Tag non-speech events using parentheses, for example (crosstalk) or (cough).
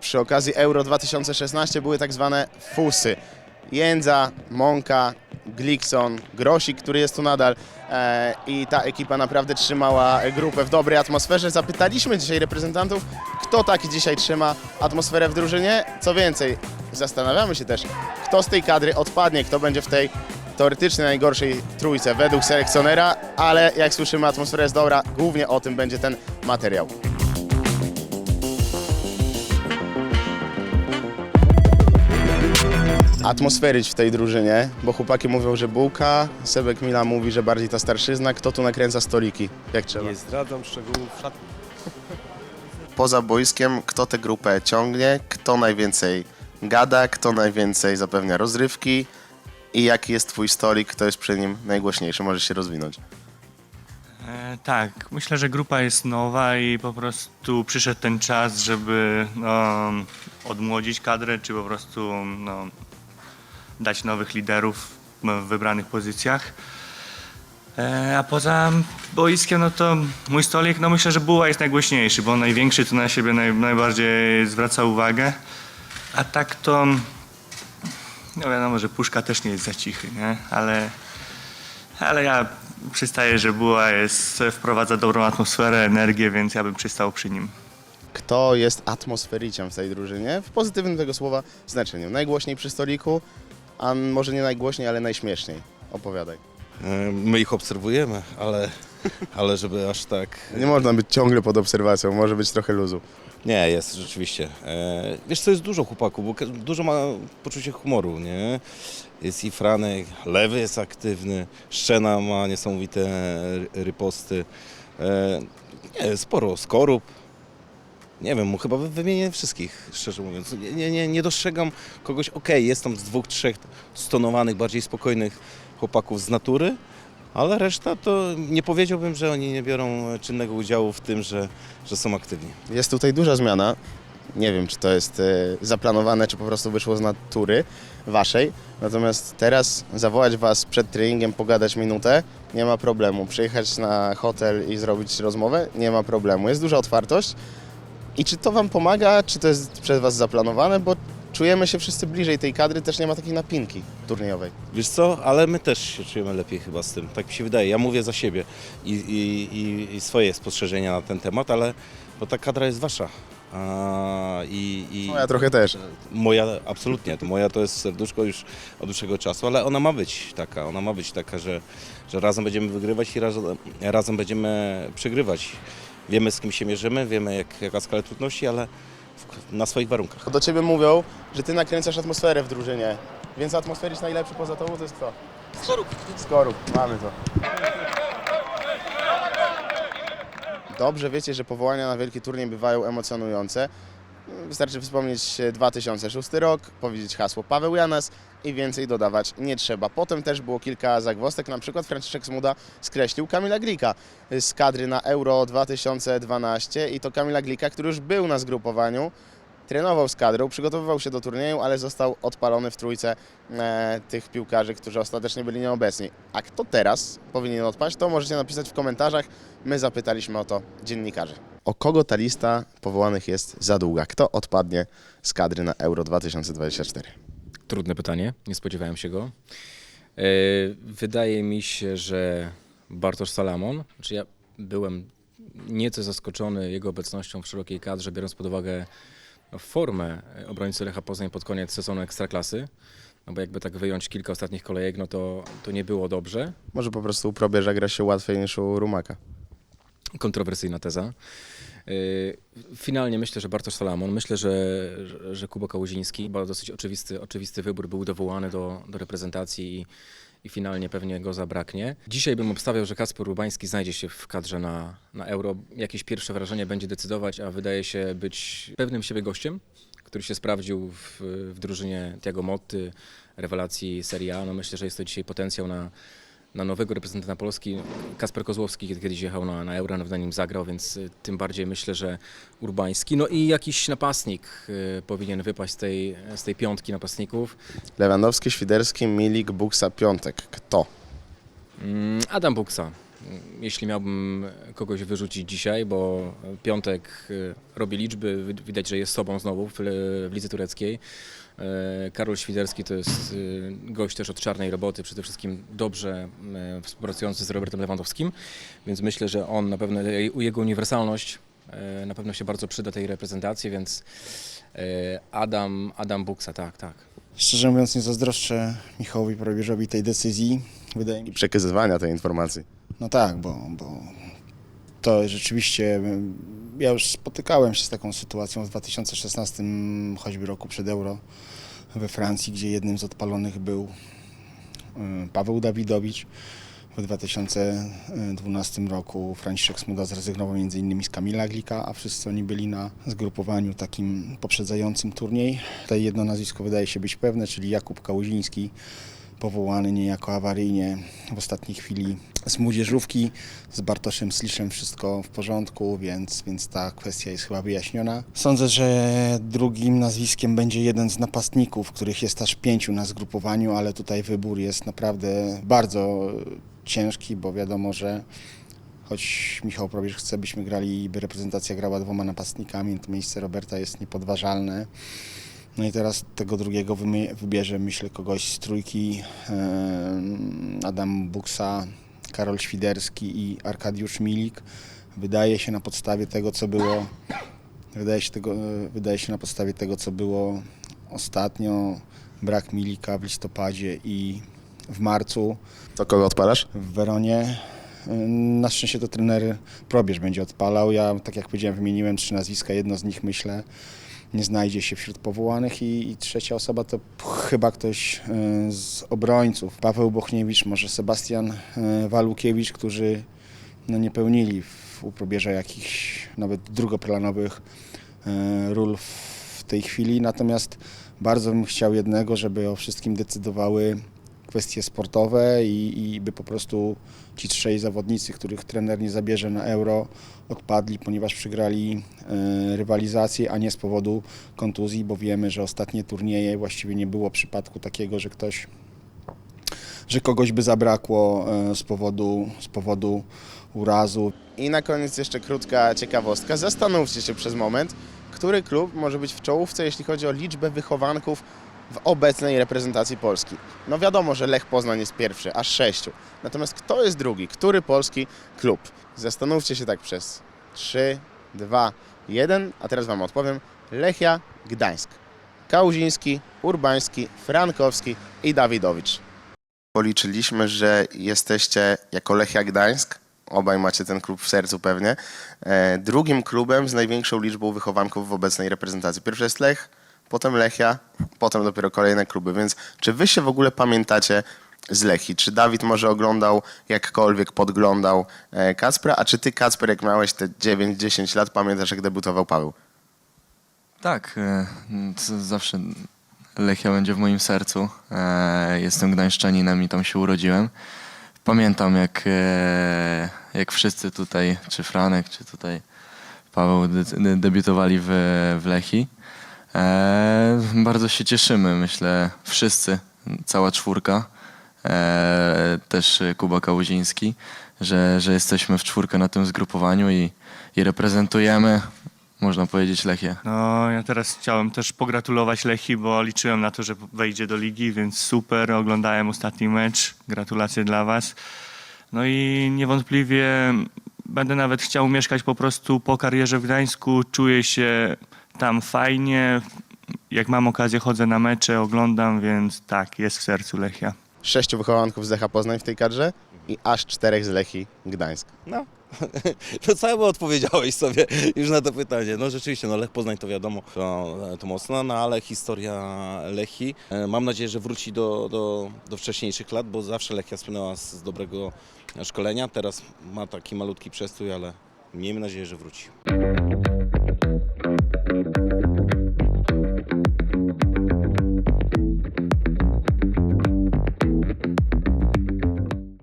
przy okazji Euro 2016 były tak zwane fusy. Jędza, Mąka, Glikson, Grosik, który jest tu nadal e, i ta ekipa naprawdę trzymała grupę w dobrej atmosferze. Zapytaliśmy dzisiaj reprezentantów, kto taki dzisiaj trzyma atmosferę w drużynie. Co więcej, zastanawiamy się też, kto z tej kadry odpadnie, kto będzie w tej teoretycznie najgorszej trójce według selekcjonera, ale jak słyszymy atmosfera jest dobra, głównie o tym będzie ten materiał. Atmosferyć w tej drużynie, bo chłopaki mówią, że bułka, Sebek Mila mówi, że bardziej ta starszyzna. Kto tu nakręca stoliki, jak trzeba? Nie zdradzam szczegółów szatni. Poza boiskiem, kto tę grupę ciągnie, kto najwięcej gada, kto najwięcej zapewnia rozrywki i jaki jest twój stolik, kto jest przy nim najgłośniejszy, możesz się rozwinąć. E, tak, myślę, że grupa jest nowa i po prostu przyszedł ten czas, żeby no, odmłodzić kadrę, czy po prostu no, dać nowych liderów w wybranych pozycjach. E, a poza boiskiem, no to mój stolik, no myślę, że Buła jest najgłośniejszy, bo on największy, to na siebie naj, najbardziej zwraca uwagę. A tak to, no wiadomo, że Puszka też nie jest za cichy, nie? Ale ale ja przystaję, że Buła jest, wprowadza dobrą atmosferę, energię, więc ja bym przystał przy nim. Kto jest atmosfericiem w tej drużynie, w pozytywnym tego słowa znaczeniu. Najgłośniej przy stoliku, a może nie najgłośniej, ale najśmieszniej. Opowiadaj. E, My ich obserwujemy, ale, ale żeby aż tak... Nie można być ciągle pod obserwacją, może być trochę luzu. Nie, jest rzeczywiście. E, Wiesz co, jest dużo chłopaków, bo ka- dużo ma poczucie humoru, nie? Jest i Franek, Lewy jest aktywny, Szczena ma niesamowite ry- ryposty. E, Nie, sporo, Skorup. Nie wiem, chyba wy- wymienię wszystkich, szczerze mówiąc. Nie, nie, nie, dostrzegam kogoś, okej, jest tam z dwóch, trzech stonowanych, bardziej spokojnych chłopaków z natury, ale reszta to nie powiedziałbym, że oni nie biorą czynnego udziału w tym, że, że są aktywni. Jest tutaj duża zmiana. Nie wiem, czy to jest e, zaplanowane, czy po prostu wyszło z natury waszej. Natomiast teraz zawołać was przed treningiem, pogadać minutę, nie ma problemu. Przyjechać na hotel i zrobić rozmowę, nie ma problemu. Jest duża otwartość. I czy to wam pomaga, czy to jest przez was zaplanowane, bo czujemy się wszyscy bliżej tej kadry, też nie ma takiej napinki turniejowej. Wiesz co, ale my też się czujemy lepiej chyba z tym, tak mi się wydaje. Ja mówię za siebie i, i, i, swoje spostrzeżenia na ten temat, ale bo ta kadra jest wasza. A, i, i, No ja trochę też. Moja, absolutnie, to moja to jest serduszko już od dłuższego czasu, ale ona ma być taka, ona ma być taka, że, że razem będziemy wygrywać i razem, razem będziemy przegrywać. Wiemy z kim się mierzymy, wiemy jak, jaka skala trudności, ale w, na swoich warunkach. Do ciebie mówią, że ty nakręcasz atmosferę w drużynie. Więc atmosferycz najlepszy poza tobą to jest kto? Skorup. Skorup, mamy to. Dobrze wiecie, że powołania na wielki turniej bywają emocjonujące. Wystarczy wspomnieć 2006 rok, powiedzieć hasło Paweł Janas i więcej dodawać nie trzeba. Potem też było kilka zagwostek, na przykład Franciszek Smuda skreślił Kamila Glika z kadry na Euro 2012 i to Kamila Glika, który już był na zgrupowaniu, trenował z kadrą, przygotowywał się do turnieju, ale został odpalony w trójce e, tych piłkarzy, którzy ostatecznie byli nieobecni. A kto teraz powinien odpaść, to możecie napisać w komentarzach. My zapytaliśmy o to dziennikarzy. O kogo ta lista powołanych jest za długa? Kto odpadnie z kadry na Euro 2024? Trudne pytanie, nie spodziewałem się go. E, Wydaje mi się, że Bartosz Salamon, znaczy ja byłem nieco zaskoczony jego obecnością w szerokiej kadrze, biorąc pod uwagę formę obrońcy Lecha Poznań pod koniec sezonu Ekstraklasy. No bo jakby tak wyjąć kilka ostatnich kolejek, no to, to nie było dobrze. Może po prostu u probierza gra się łatwiej niż u Rumaka. Kontrowersyjna teza. Yy, Finalnie myślę, że Bartosz Salamon, myślę, że, że, Kuba Kałuziński, bo dosyć oczywisty, oczywisty wybór był dowołany do, do reprezentacji i, i finalnie pewnie go zabraknie. Dzisiaj bym obstawiał, że Kasper Urbański znajdzie się w kadrze na, na Euro. Jakieś pierwsze wrażenie będzie decydować, a wydaje się być pewnym siebie gościem, który się sprawdził w, w drużynie Tiago Motty, rewelacji Serie A. No myślę, że jest to dzisiaj potencjał na, na nowego reprezentanta Polski. Kasper Kozłowski kiedy kiedyś jechał na, na Euro, na nim zagrał, więc y, tym bardziej myślę, że Urbański. No i jakiś napastnik y, powinien wypaść z tej, z tej piątki napastników. Lewandowski, Świderski, Milik, Buksa, Piątek. Kto? Mm, Adam Buksa. jeśli miałbym kogoś wyrzucić dzisiaj, bo Piątek y, robi liczby, wi- widać, że jest sobą znowu w, w lidze tureckiej. E, Karol Świderski to jest y, gość też od czarnej roboty, przede wszystkim dobrze e, współpracujący z Robertem Lewandowskim, więc myślę, że on na pewno, jego uniwersalność e, na pewno się bardzo przyda tej reprezentacji, więc e, Adam, Adam Buksa, tak, tak. Szczerze mówiąc, nie zazdroszczę Michałowi Probierzowi tej decyzji. Wydaje mi I się, przekazywania tej informacji. no tak, bo, bo to rzeczywiście, ja już spotykałem się z taką sytuacją w 2016 choćby roku przed Euro we Francji, gdzie jednym z odpalonych był y, Paweł Dawidowicz. W 2012 roku Franciszek Smuda zrezygnował m.in. z Kamila Glika, a wszyscy oni byli na zgrupowaniu takim poprzedzającym turniej. Tutaj jedno nazwisko wydaje się być pewne, czyli Jakub Kałuziński, powołany niejako awaryjnie w ostatniej chwili z młodzieżówki. Z Bartoszem Sliszem wszystko w porządku, więc, więc ta kwestia jest chyba wyjaśniona. Sądzę, że drugim nazwiskiem będzie jeden z napastników, których jest aż pięciu na zgrupowaniu, ale tutaj wybór jest naprawdę bardzo ciężki, bo wiadomo, że choć Michał Probierz chce, byśmy grali, by reprezentacja grała dwoma napastnikami, to miejsce Roberta jest niepodważalne. No i teraz tego drugiego wybierze, myślę, kogoś z trójki. Adam Buksa, Karol Świderski i Arkadiusz Milik. Wydaje się na podstawie tego, co było. Wydaje się, tego, e, wydaje się na podstawie tego, co było ostatnio. Brak Milika w listopadzie i w marcu To kogo odpalasz? w Weronie. Na szczęście to trener Probierz będzie odpalał. Ja, tak jak powiedziałem, wymieniłem trzy nazwiska. Jedno z nich, myślę, nie znajdzie się wśród powołanych i, i trzecia osoba to chyba ktoś e, z obrońców. Paweł Bochniewicz, może Sebastian e, Walukiewicz, którzy no, nie pełnili w, u jakichś nawet drugoplanowych e, ról w tej chwili. Natomiast bardzo bym chciał jednego, żeby o wszystkim decydowały kwestie sportowe i, i by po prostu ci trzej zawodnicy, których trener nie zabierze na euro, odpadli, ponieważ przegrali e, rywalizację, a nie z powodu kontuzji, bo wiemy, że ostatnie turnieje właściwie nie było przypadku takiego, że ktoś, że kogoś by zabrakło e, z powodu, z powodu urazu. I na koniec jeszcze krótka ciekawostka. Zastanówcie się przez moment, który klub może być w czołówce, jeśli chodzi o liczbę wychowanków w obecnej reprezentacji Polski. No wiadomo, że Lech Poznań jest pierwszy, aż sześciu. Natomiast kto jest drugi? Który polski klub? Zastanówcie się tak przez 3, 2, 1, a teraz Wam odpowiem. Lechia Gdańsk. Kałuziński, Urbański, Frankowski i Dawidowicz. Policzyliśmy, że jesteście jako Lechia Gdańsk, obaj macie ten klub w sercu pewnie, e, drugim klubem z największą liczbą wychowanków w obecnej reprezentacji. Pierwszy jest Lech, potem Lechia, potem dopiero kolejne kluby. Więc czy wy się w ogóle pamiętacie z Lechii? Czy Dawid może oglądał, jakkolwiek podglądał e, Kacpra, a czy ty Kacper, jak miałeś te 9-10 lat, pamiętasz, jak debiutował Paweł? Tak, e, zawsze Lechia będzie w moim sercu. E, Jestem gdańszczaninem i tam się urodziłem. Pamiętam jak, jak wszyscy tutaj, czy Franek, czy tutaj Paweł de- de- debiutowali w, w Lechii. E, Bardzo się cieszymy, myślę, wszyscy, cała czwórka, e, też Kuba Kałuziński, że, że jesteśmy w czwórkę na tym zgrupowaniu i, i reprezentujemy, można powiedzieć, Lechię. No, ja teraz chciałem też pogratulować Lechi, bo liczyłem na to, że wejdzie do ligi, więc super. Oglądałem ostatni mecz. Gratulacje dla Was. No i niewątpliwie będę nawet chciał mieszkać po prostu po karierze w Gdańsku. Czuję się tam fajnie. Jak mam okazję, chodzę na mecze, oglądam, więc tak, jest w sercu Lechia. Sześciu wychowanków z Lecha Poznań w tej kadrze i aż czterech z Lechii Gdańsk. No, (laughs) to całe odpowiedziałeś sobie już na to pytanie. No rzeczywiście, no Lech Poznań to wiadomo, to, to mocno, no ale historia Lechi, e, mam nadzieję, że wróci do, do, do wcześniejszych lat, bo zawsze Lechia słynęła z, z dobrego szkolenia, teraz ma taki malutki przestój, ale miejmy nadzieję, że wróci.